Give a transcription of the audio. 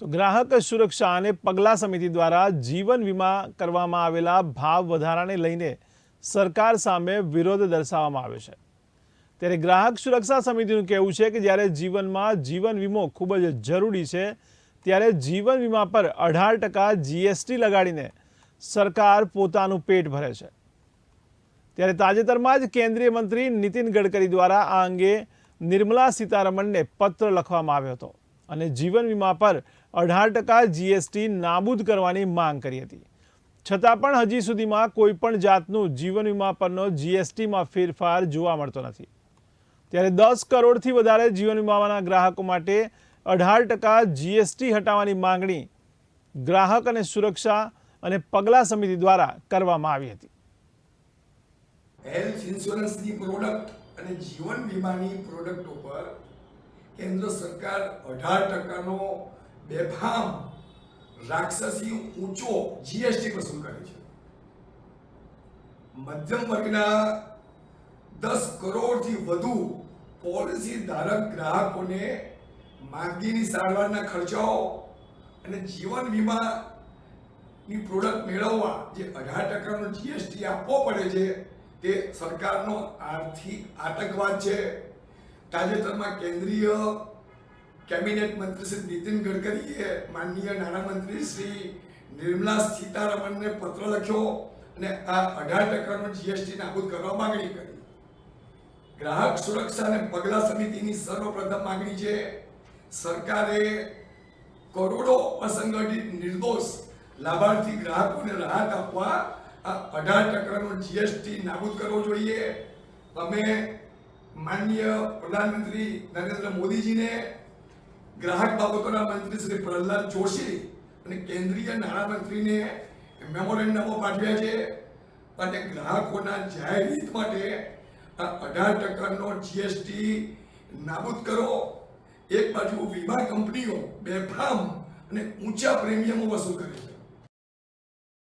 તો ગ્રાહક સુરક્ષા અને પગલાં સમિતિ દ્વારા જીવન વીમા કરવામાં આવેલા ભાવ વધારાને લઈને સરકાર સામે વિરોધ દર્શાવવામાં આવ્યો છે. ત્યારે ગ્રાહક સુરક્ષા સમિતિનું કહેવું છે કે જ્યારે જીવનમાં જીવન વીમો ખૂબ જ જરૂરી છે, ત્યારે જીવન વીમા પર અઢાર ટકા જીએસટી લગાડીને સરકાર પોતાનું પેટ ભરે છે. ત્યારે તાજેતરમાં જ કેન્દ્રીય મંત્રી નીતિન ગડકરી દ્વારા આ અંગે નિર્મલા સીતારમણને પત્ર લખવામાં આવ્યો હતો. અને જીવન વીમા પર અઢાર ટકા જીએસટી નાબૂદ કરવાની માંગ કરી હતી. છતાં પણ હજી સુધીમાં કોઈપણ જાતનું જીવન વીમા પરનો જીએસટીમાં ફેરફાર જોવા મળતો નથી. ત્યારે દસ કરોડથી વધારે જીવન વીમાના ગ્રાહકો માટે અઢાર ટકા જીએસટી હટાવવાની માંગણી ગ્રાહક અને સુરક્ષા અને પગલા સમિતિ દ્વારા કરવામાં આવી હતી. હેલ્થ ઇન્સ્યોરન્સની પ્રોડક્ટ અને જીવન વીમાની પ્રોડક્ટ ઉપર કેન્દ્ર સરકાર અઢાર ટકાનો બેફામ રાક્ષસી ઊંચો જીએસટી વસૂલ કરે છે. મધ્યમ વર્ગના દસ કરોડથી વધુ પોલિસી ધારક ગ્રાહકોને માંદગીની સારવારના ખર્ચાઓ અને જીવન વીમા ની પ્રોડક્ટ મેળવવા જે અઢાર ટકાનો જીએસટી આપવો પડે છે તે સરકારનો આર્થિક આતંકવાદ છે. તાજેતરમાં કેન્દ્રીય કેબિનેટ મંત્રી શ્રી નીતિન ગડકરીએ માનનીય નાણામંત્રી શ્રી નિર્મલા સીતારમણને પત્ર લખ્યો અને આ અઢાર ટકાનો જીએસટી નાબૂદ કરવા માંગણી કરી. ગ્રાહક સુરક્ષા અને પગલા સમિતિની સર્વપ્રથમ માગણી છે સરકારે કરોડો અસંગઠિત નિર્દોષ લાભાર્થી ગ્રાહકોને રાહત આપવા આ અઢાર ટકાનો જીએસટી નાબૂદ કરવો જોઈએ. અમે માનનીય પ્રધાનમંત્રી નરેન્દ્ર મોદીજીને ગ્રાહક બાબતોના મંત્રી શ્રી પ્રહલાદ જોશી અને કેન્દ્રીય નાણામંત્રીને મેમોરેન્ડમો પાઠવ્યા છે. અને ગ્રાહકોના જાહેર હિત માટે અઢાર ટકાનો જીએસટી નાબૂદ કરો. એક બાજુ વીમા કંપનીઓ બેફામ અને ઊંચા પ્રીમિયમો વસૂલ કરે છે.